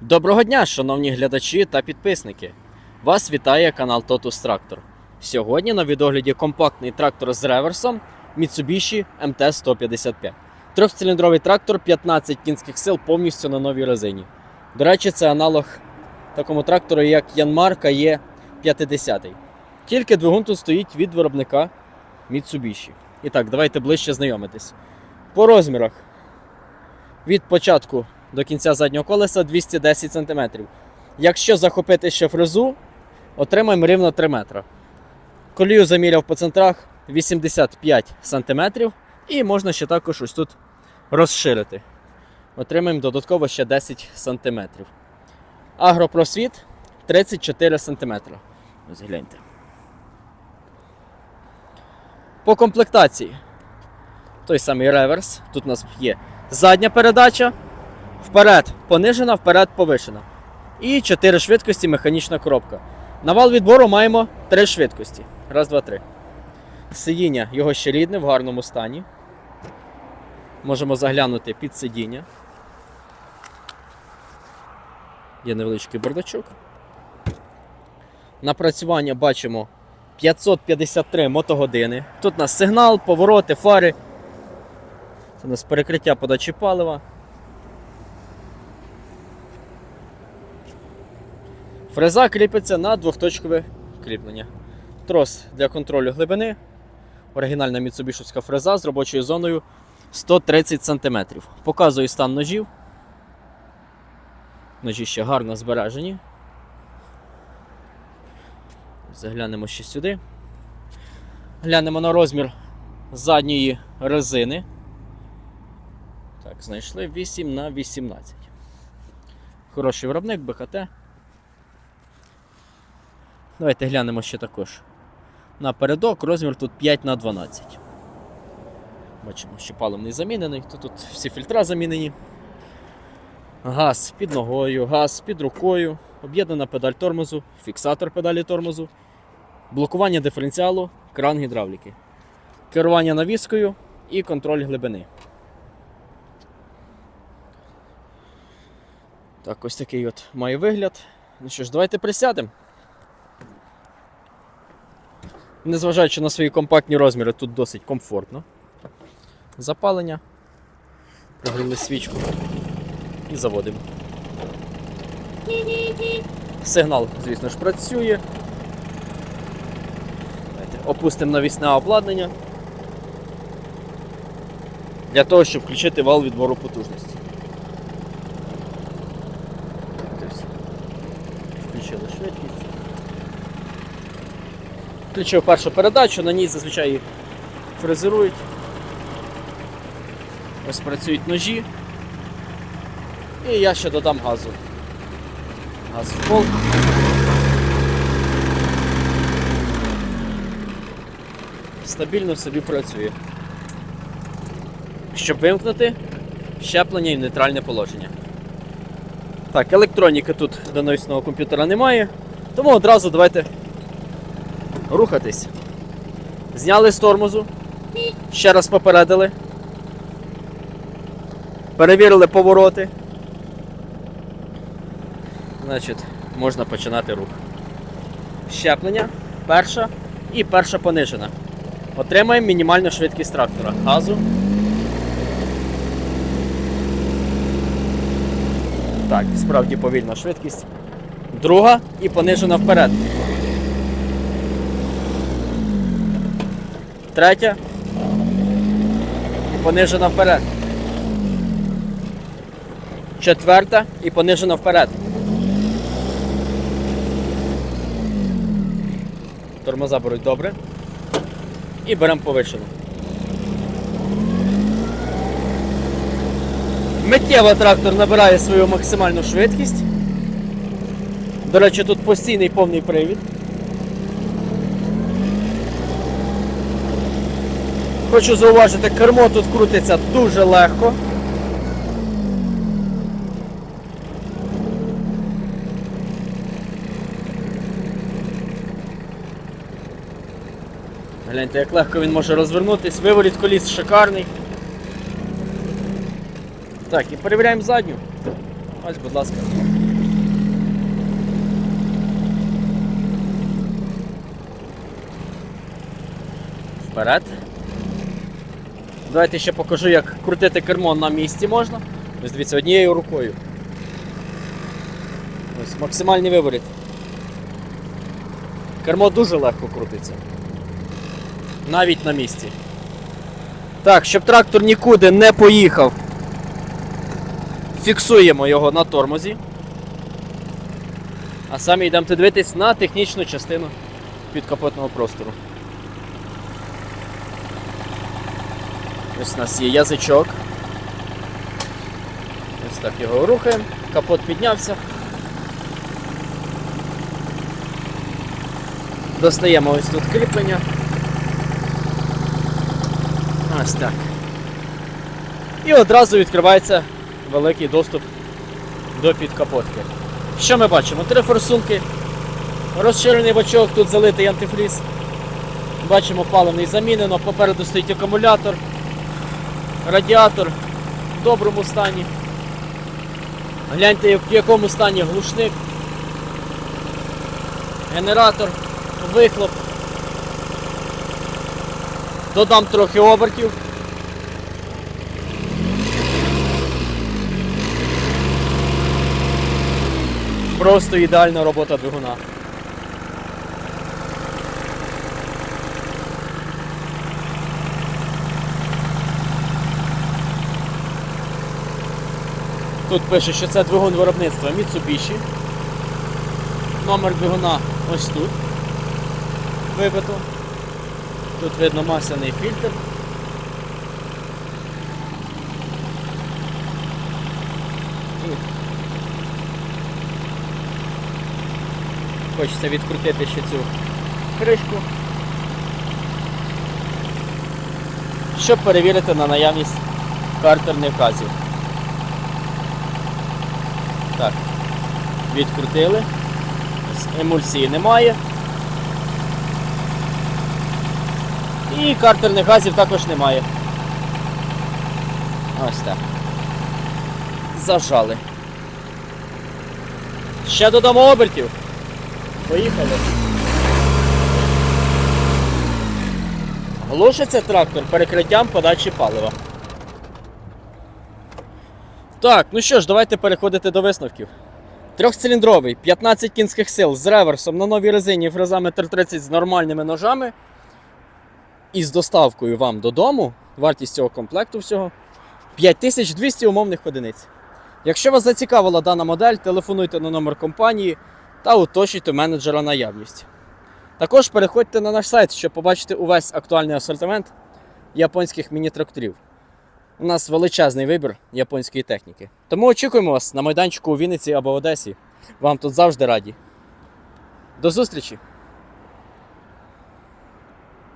Доброго дня, шановні глядачі та підписники! Вас вітає канал Totus Tractor. Сьогодні на відогляді компактний трактор з реверсом Mitsubishi MT-155. Трьохциліндровий трактор 15 кінських сил повністю на новій резині. До речі, це аналог такому трактору, як Yanmar є 50 Тільки двигун тут стоїть від виробника Mitsubishi. І так, давайте ближче знайомитись. По розмірах від початку до кінця заднього колеса 210 см. Якщо захопити ще фрезу, отримаємо рівно 3 метри. Колію заміряв по центрах 85 см і можна ще також ось тут розширити. Отримаємо додатково ще 10 см. Агропросвіт 34 см. Ось гляньте. По комплектації. Той самий реверс. Тут у нас є задня передача, Вперед понижена, вперед повишена. І 4 швидкості механічна коробка. На вал відбору маємо 3 швидкості. Раз, два, три. Сидіння його ще рідне, в гарному стані. Можемо заглянути під сидіння. Є невеличкий бардачок. Напрацювання бачимо 553 мотогодини. Тут у нас сигнал, повороти, фари. Це у нас перекриття подачі палива. Фреза кріпиться на двохточкове кріплення. Трос для контролю глибини. Оригінальна міцубішівська фреза з робочою зоною 130 см. Показую стан ножів. Ножі ще гарно збережені. Заглянемо ще сюди. Глянемо на розмір задньої резини. Так, знайшли 8 на 18. Хороший виробник БХТ. Давайте глянемо ще також. Напередок розмір тут 5 на 12. Бачимо, що паливний замінений, то тут всі фільтра замінені. Газ під ногою, газ під рукою, об'єднана педаль тормозу, фіксатор педалі тормозу, блокування диференціалу, кран гідравліки, керування навіскою і контроль глибини. Так, ось такий от має вигляд. Ну що ж, давайте присядемо. Незважаючи на свої компактні розміри, тут досить комфортно. Запалення. Прогріли свічку і заводимо. Сигнал, звісно ж, працює. Опустимо навісне обладнання для того, щоб включити вал відбору потужності. Включили швидкість. Включив першу передачу, на ній зазвичай фрезерують. Ось працюють ножі. І я ще додам газу. Газ в пол. Стабільно собі працює. Щоб вимкнути щеплення і нейтральне положення. Так, електроніки тут до навісного комп'ютера немає, тому одразу давайте рухатись. Зняли з тормозу, ще раз попередили. Перевірили повороти. Значить, можна починати рух. Щеплення, перша і перша понижена. Отримаємо мінімальну швидкість трактора. Газу. Так, справді повільна швидкість. Друга і понижена вперед. Третя. І понижена вперед. Четверта і понижена вперед. Тормоза беруть добре. І беремо повишену. Миттєво трактор набирає свою максимальну швидкість. До речі, тут постійний повний привід. Хочу зауважити, кермо тут крутиться дуже легко. Гляньте, як легко він може розвернутись, виворіт коліс шикарний. Так, і перевіряємо задню. Ось, будь ласка. Вперед. Давайте ще покажу, як крутити кермо на місці можна. Ось дивіться, однією рукою. Ось максимальний виворіт. Кермо дуже легко крутиться. Навіть на місці. Так, щоб трактор нікуди не поїхав, фіксуємо його на тормозі. А самі йдемо дивитись на технічну частину підкапотного простору. Ось у нас є язичок. Ось так його рухаємо. Капот піднявся. Достаємо ось тут кріплення. Ось так. І одразу відкривається великий доступ до підкапотки. Що ми бачимо? Три форсунки, розширений бачок, тут залитий антифріз. Бачимо паливний замінено, попереду стоїть акумулятор, радіатор в доброму стані. Гляньте, в якому стані глушник, генератор, вихлоп. Додам трохи обертів. Просто ідеальна робота двигуна. Тут пише, що це двигун виробництва Mitsubishi. Номер двигуна ось тут. Вибито. Тут видно масляний фільтр. Хочеться відкрутити ще цю кришку. Щоб перевірити на наявність картерних газів. Так, відкрутили. Емульсії немає. І картерних газів також немає. Ось так. Зажали. Ще додамо обертів. Поїхали. Глушиться трактор перекриттям подачі палива. Так, ну що ж, давайте переходити до висновків. Трьохциліндровий, 15 кінських сил з реверсом на новій резині фрезами 30 з нормальними ножами. І з доставкою вам додому. Вартість цього комплекту всього 5200 умовних одиниць. Якщо вас зацікавила дана модель, телефонуйте на номер компанії та уточнюйте менеджера наявність. Також переходьте на наш сайт, щоб побачити увесь актуальний асортимент японських міні-тракторів. У нас величезний вибір японської техніки. Тому очікуємо вас на майданчику у Вінниці або Одесі. Вам тут завжди раді. До зустрічі!